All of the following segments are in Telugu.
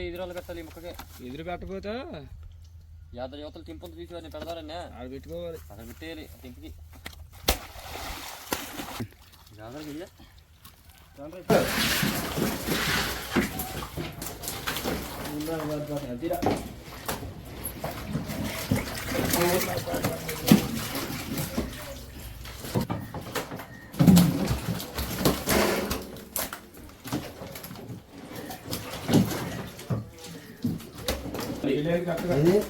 ఎదురాలు కట్టాలి ఈ ముక్కకి ఎదురు పెట్టకపోతే యాద యువతలు తింపులు తీసి వారిని పెడతారన్నా ఆడ పెట్టుకోవాలి అక్కడ పెట్టేయాలి తింపుకి జాగ్రత్త చెయ్య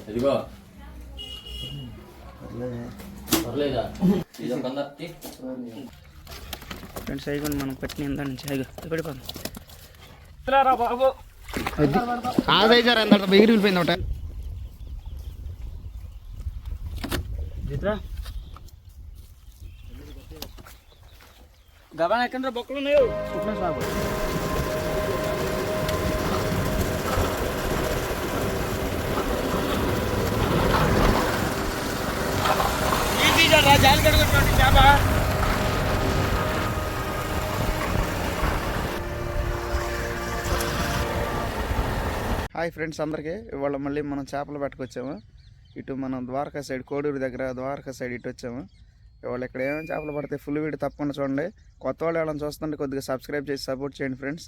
ఇదిగో ఫ్రెండ్స్ అయిపోయింది మనం పట్టిన ఇందా నుంచి బాబు? ఆదైతే ఎంత? బెగిరి వెళ్ళిపోయింది ఒకట. గబాన్ ఎక్కడ బొక్కలు ఉన్నాయో. జాలి చేప. హాయ్ ఫ్రెండ్స్ అందరికీ. ఇవాళ మళ్ళీ మనం చేపలు పట్టుకొచ్చాము. ఇటు మనం ద్వారకా సైడ్ కోడూరు దగ్గర ద్వారకా సైడ్ ఇటు వచ్చాము. ఇవాళ ఇక్కడ ఏమేమి చేపలు పడితే ఫుల్ వీడియో తప్పకుండా చూడండి. కొత్త వాళ్ళు వాళ్ళని చూస్తుంటే కొద్దిగా సబ్స్క్రైబ్ చేసి సపోర్ట్ చేయండి ఫ్రెండ్స్.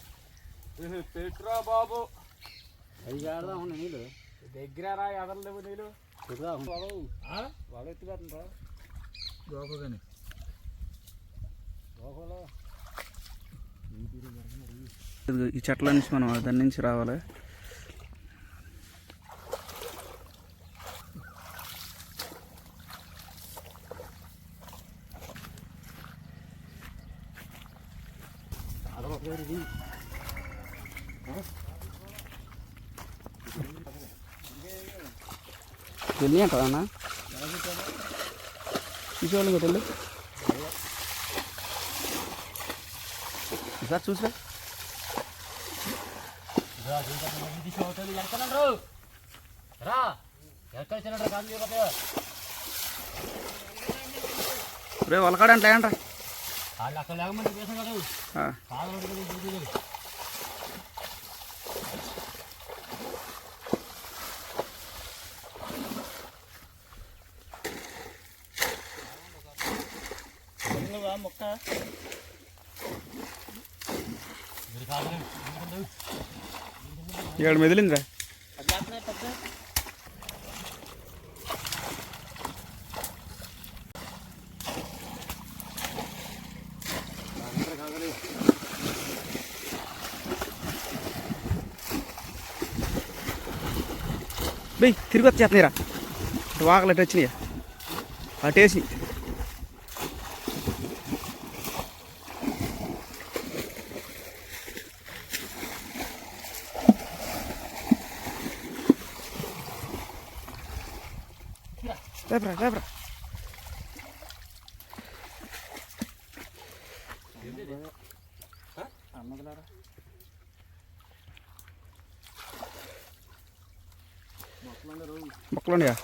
పెట్రా బాబు. ఆడదా ఉన్న నీళ్ళు. దగ్గర రా ఎదరలేవు నీళ్ళు. పెట్టుదా వాళ్ళు ఎత్తుకుంటుండ్రా ఈ చెట్ల నుంచి మనం దాని నుంచి రావాలి. వెళ్ళి అంటావా అన్న? చూసేవాళ్ళం కదా వెళ్ళి. ఈసారి చూసిరా? రా ఎక్కడ చిన్న కాదు రే వలకాడంటే ఏంట్రా? వాళ్ళు అక్కడ లేకమంటే ಎರಡು ಮೆದಲಿಂದ್ರ ಬೈ ತಿರುಗತ್ತೆ ಆತ್ನೀರ ಇವಾಗಲೇ ಟಚ್ನಿಯ ಆ ಟೇಸ್ನಿ లేబరా లేబరా అమ్మగలరా మొక్కలుండగా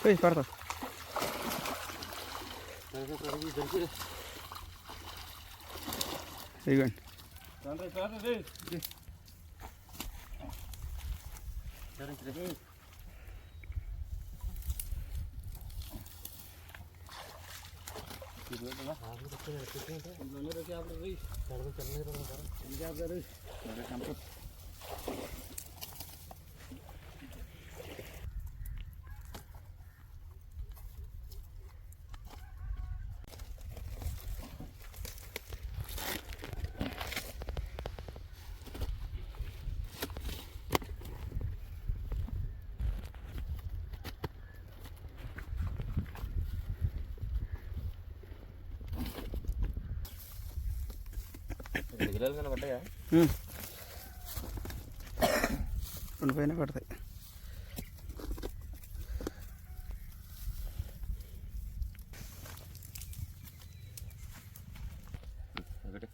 పోయి పడతా ఇదిగోండి సరే चलने రెండు పైన పడతాయి ఒకటి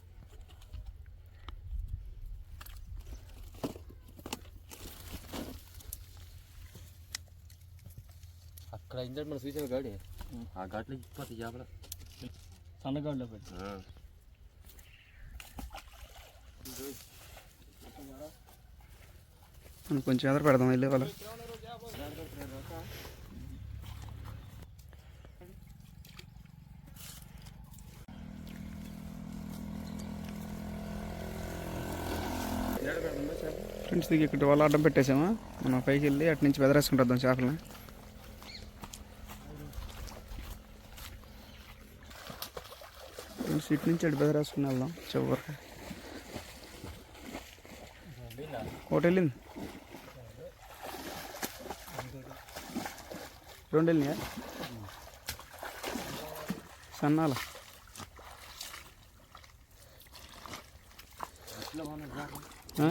అక్కడ ఇంజన్ మనం చూసిన గాడి ఆ ఘాట్లో ఇచ్చిపోతాయి చేపలు సన్నగాడిలో పెట్టి మనం కొంచెం ఎదురు పెడదాం వెళ్ళే వాళ్ళ. ఫ్రెండ్స్ దిగి ఇక్కడ వాళ్ళ అడ్డం పెట్టేసామా? మనం పైకి వెళ్ళి అటు నుంచి బెదరేసుకుంటాం చేపలని. ఫ్రెండ్స్ ఇటు నుంచి అటు బెదరేసుకుని వెళ్దాం చివరికి. ఒకటి వెళ్ళింది రెండు వెళ్ళినాయా సన్నాల ఆ?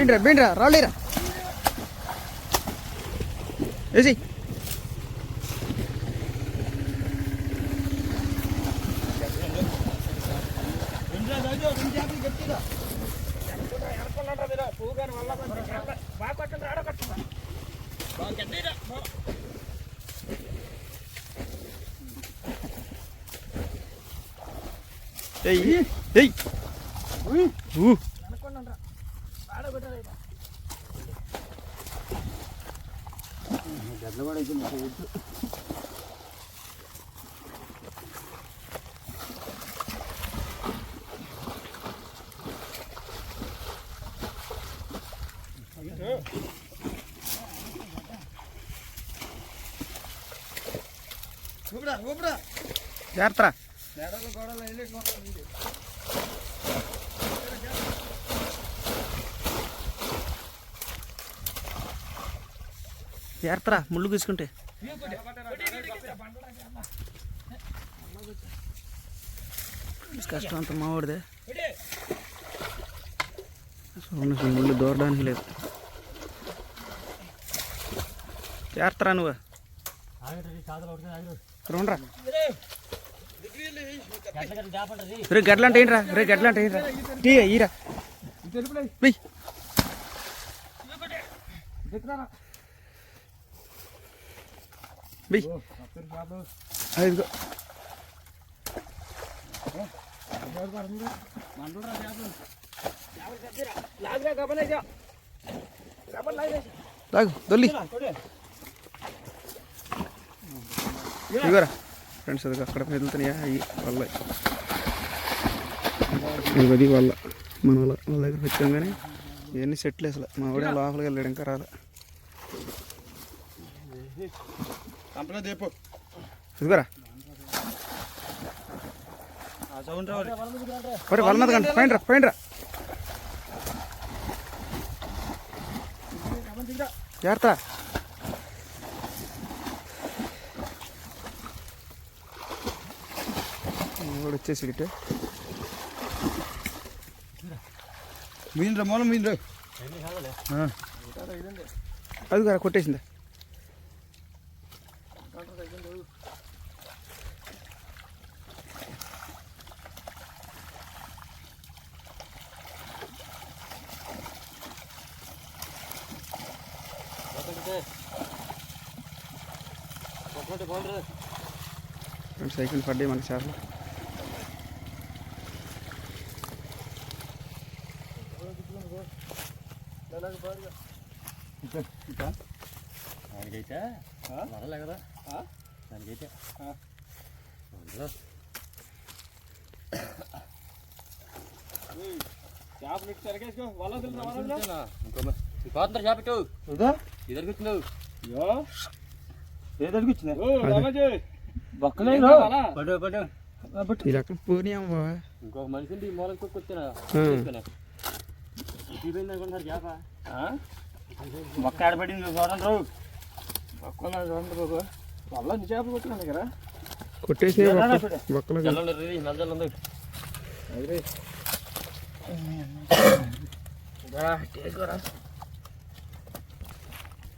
బీండ్రా బీండ్రా రాలేరా? ఏసి. ఏయ్ ఏయ్. ఊ. గడ్ల కూడా అయితే జాగ్రత్త ఏర్తరా ముళ్ళు తీసుకుంటే కష్టం అంత మావాడిదే. అసలు ముళ్ళు దూరడానికి లేదు. జాగ్రత్త నువ్వు. ఆగండి రే గడ్లంటే ఏంట్రా? రే గడ్లంటే ఏంట్రా? టీ ఈరా. వెయ్. లాగు దొల్లి ఇదిగోరా ఫ్రెండ్స్ అది అక్కడ వెళ్తున్నాయా అవి వల్ల అది వల్ల మన వాళ్ళ వాళ్ళ దగ్గర వచ్చాం కానీ ఇవన్నీ సెట్లు అసలు మా వాడే లోపలికి వెళ్ళాడు ఇంకా రాలే రావాలి. ఒరే వాళ్ళ మీద కండి జాగ్రత్త వచ్చేసి ఇటు. మూలం అది కదా కొట్టేసిందా? సైకిల్ పడ్డాయి మనకి చేపలు. దానికైతే వరలే కదా? దానికైతే. అందులో ఇంతేనా? ఇంకో చేపెట్టు ఈ రకం పూని అమ్మ. ఇంకొక మనిషిని ఈ మూలం కొట్టుకొచ్చానా మొక్క ఆడబడింది చూడండి రావు మొక్క చూడండి బాబు వల్ల నీ చేపలు కొట్టుకున్నాను కదా కొట్టేసి రీ నల్లజల్లు ఉంది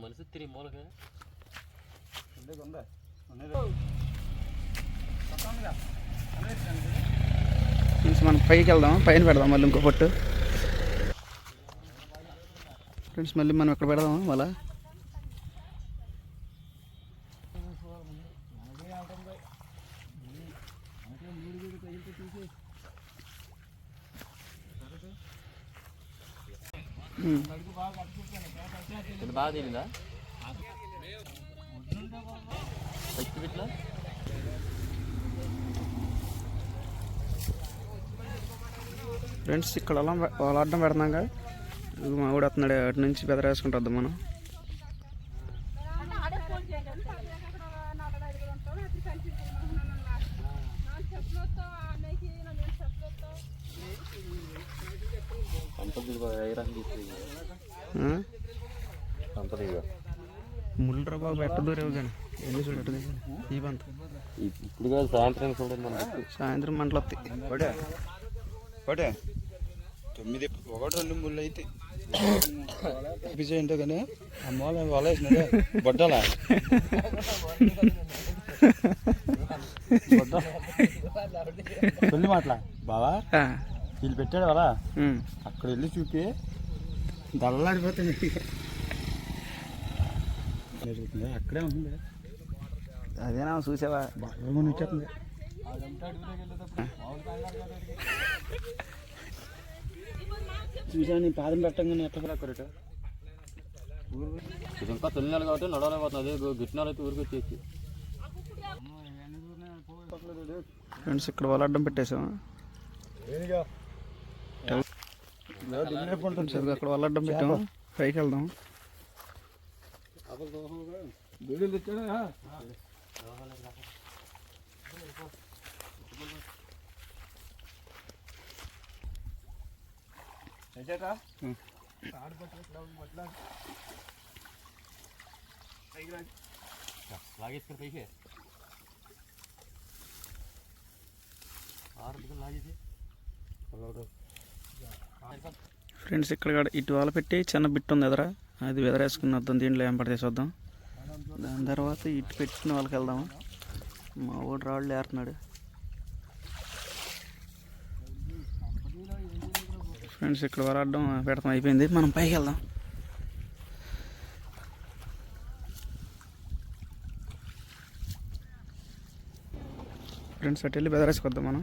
మనిషి తిరిగి మూలకి ఫ్రెండ్స్ మనం పైకి వెళ్దాం పైన పెడదాం మళ్ళీ ఇంకో పొట్టు ఫ్రెండ్స్ మళ్ళీ మనం ఎక్కడ పెడదాం మళ్ళా ఉమ్. ఇది బాగా తీరిందా పచ్చి బిట్లా ఫ్రెండ్స్ ఇక్కడ అలా వాళ్ళ పెడతాం కదా. మా ఊడు అతను అటు నుంచి బెదరేసుకుంటుంది మనం ఆడే ఫోన్ చేయండి అక్కడ నాలుగు ఐదు ఉంటాం అది కనిపించింది చెప్పులతో అన్నయ్యకి నేను చెప్పులతో సంపద ఐరన్ తీసుకుంది ఆ? సంపద ఇక ముళ్ళరా బాబు పెట్ట దూరేవు కానీ ఎన్ని చూడటం ఈ బంత ఇప్పుడు కాదు సాయంత్రం సాయంత్రం మంటలు వస్తాయి. ఒకటే ఒకటే తొమ్మిది ఒకటి రెండు ముళ్ళు అయితే. ఏంటో కానీ ఆ మూల వల వేసినాడే బొడ్డలా? పెళ్ళి మాటల? బావా? ఆ. వీళ్ళు పెట్టాడు వల. అక్కడ వెళ్ళి చూపి. దల్లాడిపోతుంది జరుగుతుంది అక్కడే ఉంటుంది అదేనా చూసావా? బాగా కొని వచ్చేస్తుంది చూసా నీ పాదం పెట్టంగానే ఎట్లా కొరట ఇది ఇంకా తొలి కాబట్టి నడవలేకపోతుంది అదే గిట్టినాలు అయితే ఊరికి వచ్చేసి. ఫ్రెండ్స్ ఇక్కడ వాళ్ళ అడ్డం పెట్టేసాం అక్కడ వాళ్ళ అడ్డం పెట్టాము పైకి వెళ్దాం. ఫ్రెండ్స్ ఇక్కడ కూడా ఇటు వాళ్ళ పెట్టి చిన్న బిట్ ఉంది ఎదరా? అది వెదరేసుకుని వద్దాం దీంట్లో ఏం పడితే చూద్దాం దాని తర్వాత ఇటు పెట్టిన వాళ్ళకి వెళ్దాము మా ఊడు రాళ్ళు ఏరుతున్నాడు ఫ్రెండ్స్ ఇక్కడ వరాడడం పెడతాం. అయిపోయింది. మనం పైకి వెళ్దాం. ఫ్రెండ్స్ అటు వెళ్ళి బెదరేసుకొద్దాం మనం.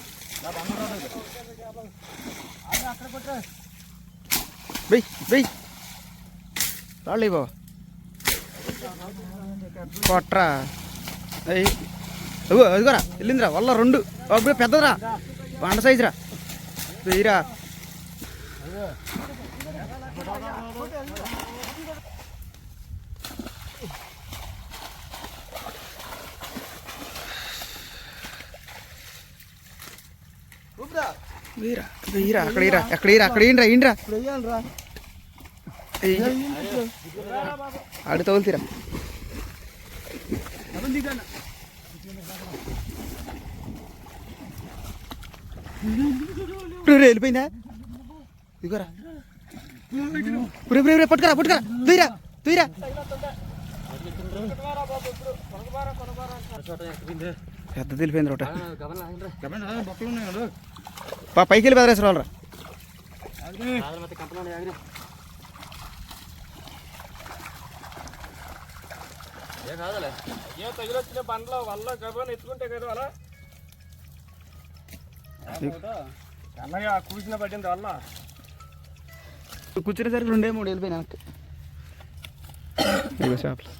వెయ్యి వెయ్యి రాళ్ళు బాబా కొట్రా. అయ్యి అగో అదిగోరా వెళ్ళిందిరా వల్ల రెండు. అప్పుడు పెద్దదిరా. వంట సైజురా. వెయ్యిరా. వెయ్యిరా వెయ్యిరా అక్కడ ఇరా అక్కడ ఇరా అక్కడ ఏంట్రా ఏంట్రా ఆడి తగులుతీరా వెళ్ళిపోయిందా ఇగోరా రే, పట్టుకురా పట్టుకురా తుయ్యరా తుయ్యరా పెద్ద తెలిపోయింది రోట పైకి వెళ్ళి బెదరేశ్వర వాళ్ళరా ఏ కాదులే వల్ల ఎత్తుకుంటే కదా అన్నయ్య కూర్చున్న పట్టింది వల్ల కూర్చునేసరికి రెండే మూడు వెళ్ళిపోయినా నాకు షాప్లో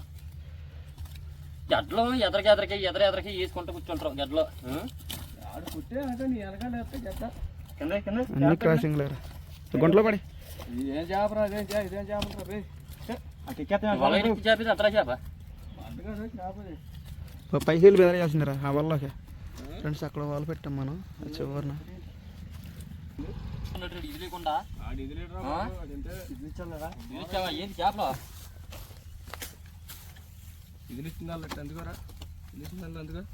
గడ్లో ఎదరికి ఎదరికి ఎదరెదరికి వేసుకుంటూ కూర్చుంటారు గడ్లో. అన్ని క్రాసింగ్ లేరా? గుంటలో పడి. ఇదేం చేపరా ఇదేం చేప ఇదేం చేపరా రే బెదరేయాల్సిందిరా ఆ వల్లకి ఫ్రెండ్స్ అక్కడ వాళ్ళు పెట్టాం మనం. చివరిన. ఇది లేకుండా. ఆడు ఇది లీటర్ ఆ? అదంటే ఇది ఇచ్చారా ఇది ఇచ్చావా? ఏంది చేపలు ఇది ఇచ్చిందా ఎందుకురా ఇది ఇచ్చిందా ఎందుకు కొల్లగా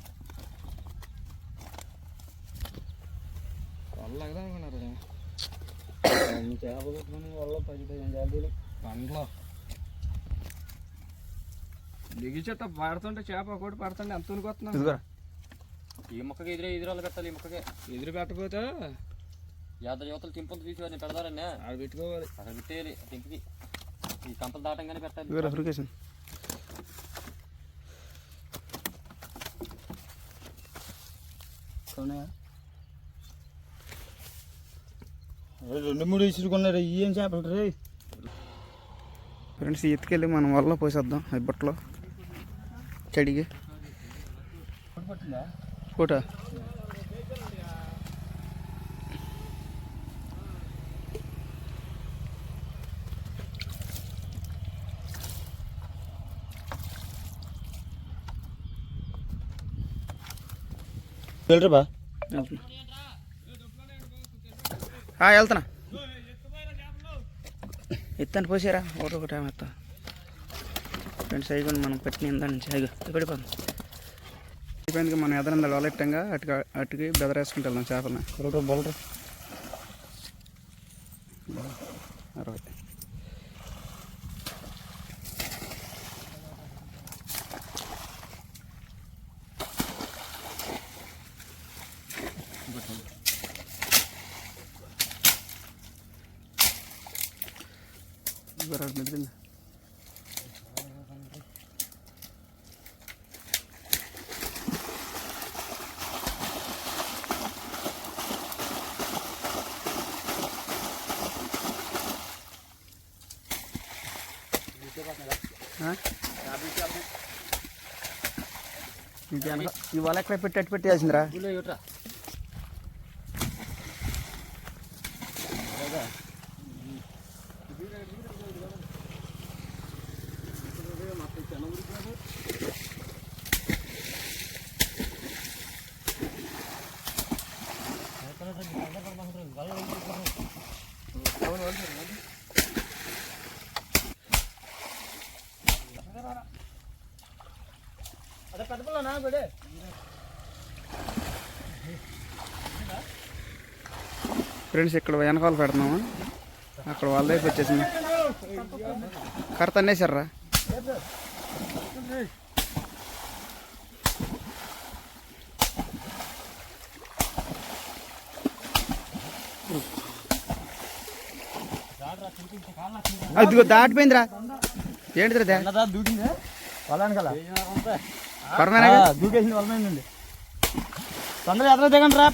అనుకున్నారు చేప పెట్టుకుని వల్ల పది పదిహేను చేపలు పండ్లో. దిగిచేట పడుతుంటే చేప ఒకటి పడుతుంటే ఎంత ఉనికొస్తున్నాం ఈ మొక్కకి ఎదురే ఎదురాలు పెట్టాలి ఈ మొక్కకి. ఎదురు పెట్టకపోతే? యాద యువతలు తింపులు తీసి వారిని పెడతారనే ఆడ పెట్టుకోవాలి. అక్కడ పెట్టేయాలి తింపికి ఈ కంపలు దాటంగానే పెట్టాలి. ఫ్రికేషన్ రెండు మూడు ఇసురుకున్నారు ఏం చేపలు రే ఫ్రెండ్స్ ఎత్తుకెళ్ళి మనం వల్ల పోసేద్దాం ఈ బట్టలో. కడిగి. ఫోటో. వెళ్ళరా బా? ఆ, వెళ్తున్నా. ఎత్తండి పోసారా ఒకటి ఒకటి ఏమో ఎత్తా. ఫ్రెండ్స్ అయిపోయింది మనం పెట్టిన ఇందా నుంచి. అయిగో పడిపోదాం అయిపోయింది మనం ఎదరందా వలెట్టంగా అటుగా అటుకి బెదరేసుకుంటూ వెళ్దాం చేపలని. బొలరా అరవై ఇదిగోరా, మెదిలింది. ఆ? ఇంక వెనక ఈ వల ఎక్కడ పెట్టి పెట్టేసిందిరా అదే పెద్ద పిల్ల నా బిడే ఫ్రెండ్స్ ఇక్కడ వెనకాల పెడుతున్నాము అక్కడ వాళ్ళ దగ్గర వచ్చేసింది. కర్త అన్నేసారా అదిగో దాటిపోయిందిరా. ఏంటిదిరా దూకిందే? దూకేసింది వాళ్ళ తొందరగా ఎదురు దిగండి రా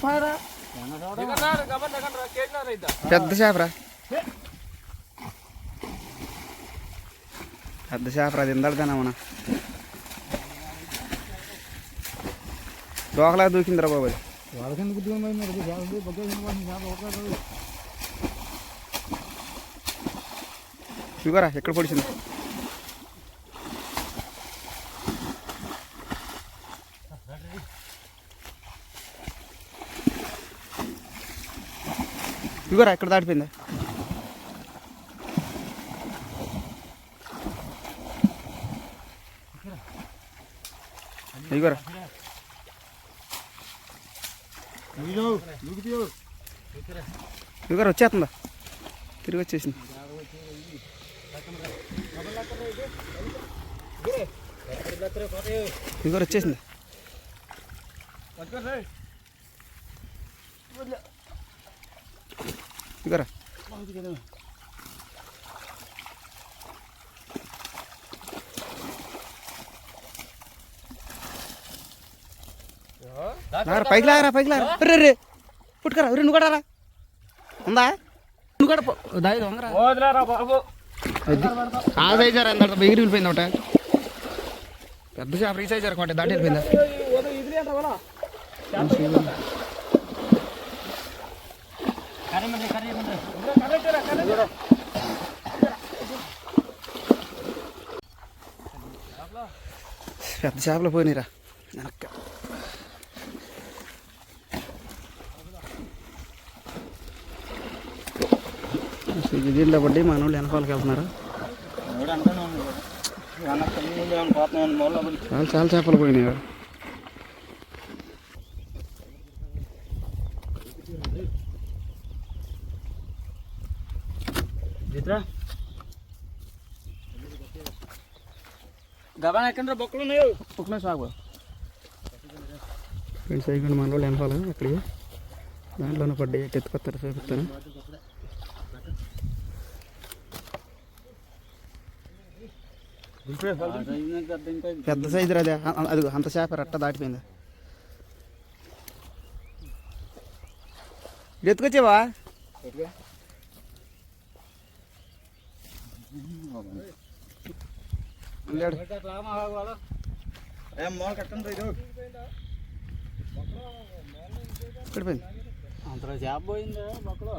పెద్ద చేపరా? పెద్ద చేపరా అది ఇందాడుతానా మన దోకలా దూకిందిరా బాబు అది. ఎక్కడ పొడిచింది? ఇవ్వరా ఎక్కడ దాటిపోయింది. ఇవ్వరా ఇవ్వరా వచ్చేస్తుందా? తిరిగి వచ్చేసింది. ఇవ్వరా వచ్చేసింది. ఇవ్వరా లాగరా పైకి లాగరా పైకి లాగరా రే రే పుట్టుకరా రే నువ్వు కూడా రా ఉందా నువ్వు కూడా పో- దాయి దొంగరా వదిలేరా బాబు ఆ సైజ్ సార్ ఎంత ఎగిరి వెళ్ళిపోయింది ఒకట పెద్ద చేప ఈ సైజ్ అనుకోండి దాటి వెళ్ళిపోయిందా పెద్ద చేపలు పోయినాయిరా. వెనక్క. దీంట్లో పడి మన వాళ్ళు వెనకాలకి వెళ్తున్నారు? చాలా చేపలు పోయినాయి గబాన్ ఎక్కడ బొక్కలు ఉన్నాయో? ఒక్క సాగు ఫ్రెండ్స్ అయిపోయింది మన వాళ్ళు వెనకాల అక్కడికి దాంట్లోనే పడ్డాయి ఎత్తుకొస్తారు చూపిస్తాను. పెద్ద సైజు అదే అది అంత చేప రట్ట దాటిపోయింది. ఎత్తుకొచ్చావా? లేడు. ఏం మూల కట్టండి ఇది. ఎక్కడిపోయింది అంతలో చేప పోయిందా బొక్కలో.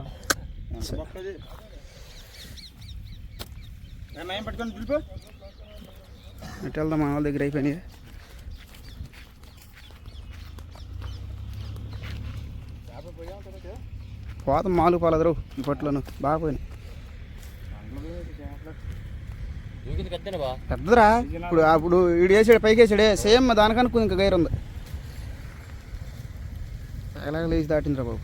బొక్కది. ఏమేం పట్టుకొని పిలుపు. ఎటు వెళ్దాం మన వాళ్ళ దగ్గర అయిపోయినాయి. పోతాం మాలు పాలదరు ఈ పట్లోను. బాగా పోయినాయి. పెద్దదిరా. ఇప్పుడు అప్పుడు వీడు వేసాడు పైకి వేసాడే సేమ్ దానికనుకు ఇంకా గైర్ ఉంది ఎలాగ లేచి దాటిందిరా బాబు.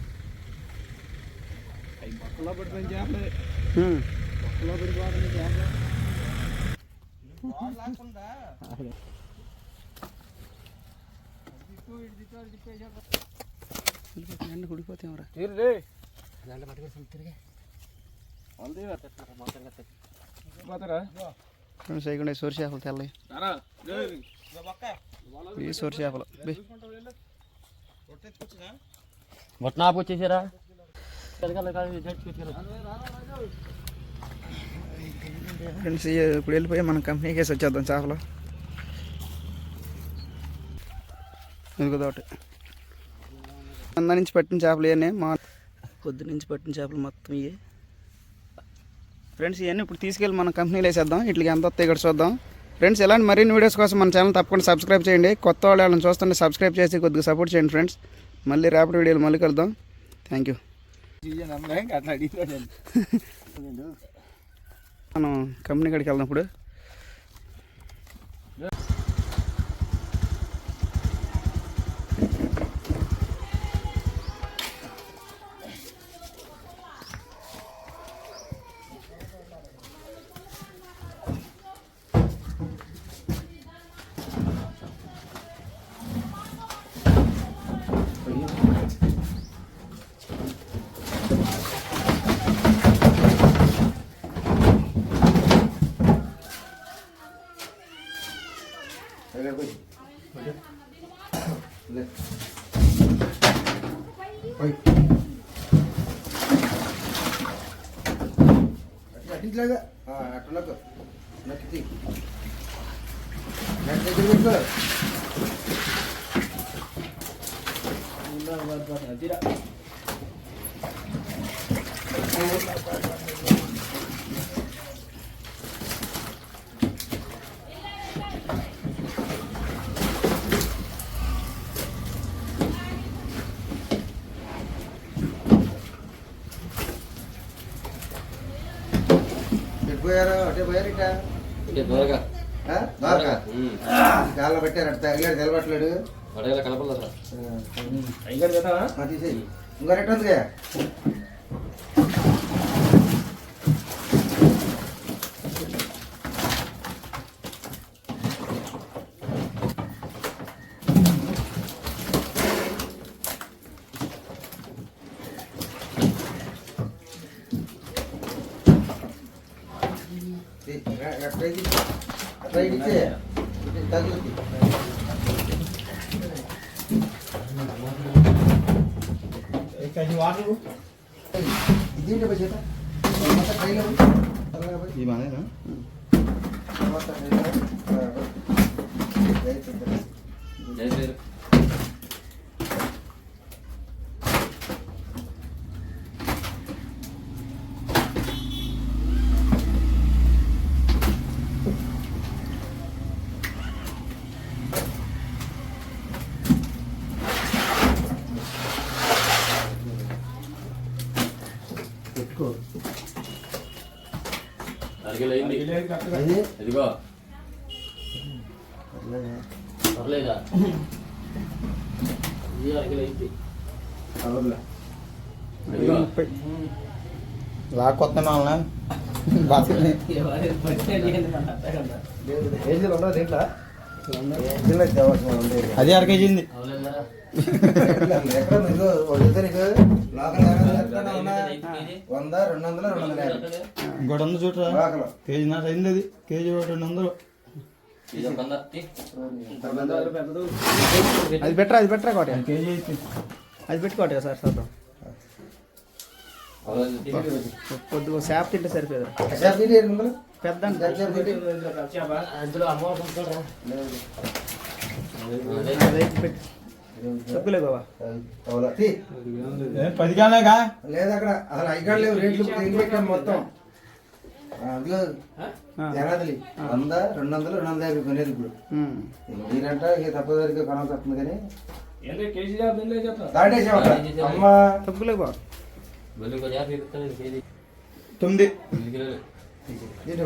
కుడిపోతేమరా దాంట్లో పట్టుకొని తిరిగి. ఉంది పోతారా? ఫ్రెండ్స్ అయ్యకుండా సోర్ చేపలు తెల్లవి ఇవి సోర్ చేపలు బి మొట్ట నాపు వచ్చేసారా ఫ్రెండ్స్ ఇవి ఇప్పుడు వెళ్ళిపోయి మన కంపెనీకి వేసి వచ్చేద్దాం చేపలు. ఇదిగో ఒకటి. కింద నుంచి పట్టిన చేపలు ఇవన్నీ మా పొద్దు నుంచి పట్టిన చేపలు మొత్తం ఇవి. ఫ్రెండ్స్ ఇవన్నీ ఇప్పుడు తీసుకెళ్ళి మన కంపెనీలో వేసేద్దాం. ఇట్లకి ఎంత వస్తాయి ఇక్కడ చూద్దాం. ఫ్రెండ్స్ ఇలాంటి మరిన్ని వీడియోస్ కోసం మన ఛానల్ తప్పకుండా సబ్స్క్రైబ్ చేయండి. కొత్త వాళ్ళు వాళ్ళని చూస్తుంటే సబ్స్క్రైబ్ చేసి కొద్దిగా సపోర్ట్ చేయండి ఫ్రెండ్స్. మళ్ళీ రేపటి వీడియోలు మళ్ళీ కలుద్దాం. థ్యాంక్ యూ మనం కంపెనీ కాడికి వెళ్దాం ಇದ್ರಾಗ పోయారు అటే పోయారు ఇట దూరగా బాగా గాల్లో పెట్టారు తగిలాడు తెలబట్టలేడు కలపలేదు తీసేయి. ఇంకో ఉందిగా. అది ఇదిగో పర్లేదా ఇది ఇదిగో లాక్కొత్త అది అర కేజీ ఉంది అవలేదా ఎక్కడ నీకు వదిలితే నీకు లోకల్ ఎక్కడ ఉన్నా వంద రెండు వందలు రెండు వందల ఇంకోటి ఉంది చూడరా. కేజీ నాట అయింది అది. కేజీ ఒకటి రెండు వందలు. ఇది ఒక వంద. తీ. అది బెటర్ అది బెటర్ కోట? కేజీ అది పెట్టుకోట సార్ సార్. కొద్దిగా శాప్ తింటే సరిపోదు పెద్ద అందులో అమ్మ తక్కువలే బాబా ఏ, పది కానాగా లేదు అక్కడ అసలు ఐకాడ లేవు రేట్లు పెట్టాం మొత్తం? అందులో జనాదిలి వంద రెండు వందలు రెండు వందల యాభై కొనేది ఇప్పుడు. మీరంట ఇక తప్పదారికి కొనం. తప్పుతుంది కానీ దాటేసాం అక్కడ. అమ్మ. తప్పులే బా తొమ్మిది. దీంట్లో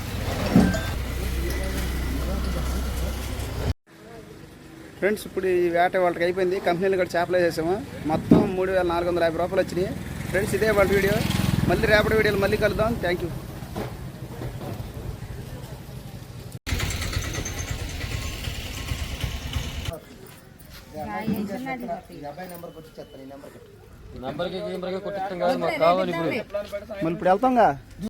ఫ్రెండ్స్ ఇప్పుడు ఈ వేట వాళ్ళకి అయిపోయింది. కంపెనీలు కూడా చేపలు వేసేసాము. మొత్తం మూడు వేల నాలుగు వందల యాభై రూపాయలు వచ్చినాయి. ఫ్రెండ్స్ ఇదే వాళ్ళ వీడియో. మళ్ళీ రేపటి వీడియోలు మళ్ళీ కలుద్దాం. Thank you. నంబర్కి నంబర్కి కొట్టిస్తాం కాదు మాకు కావాలి ఇప్పుడు. మళ్ళీ ఇప్పుడు వెళ్తాంగా?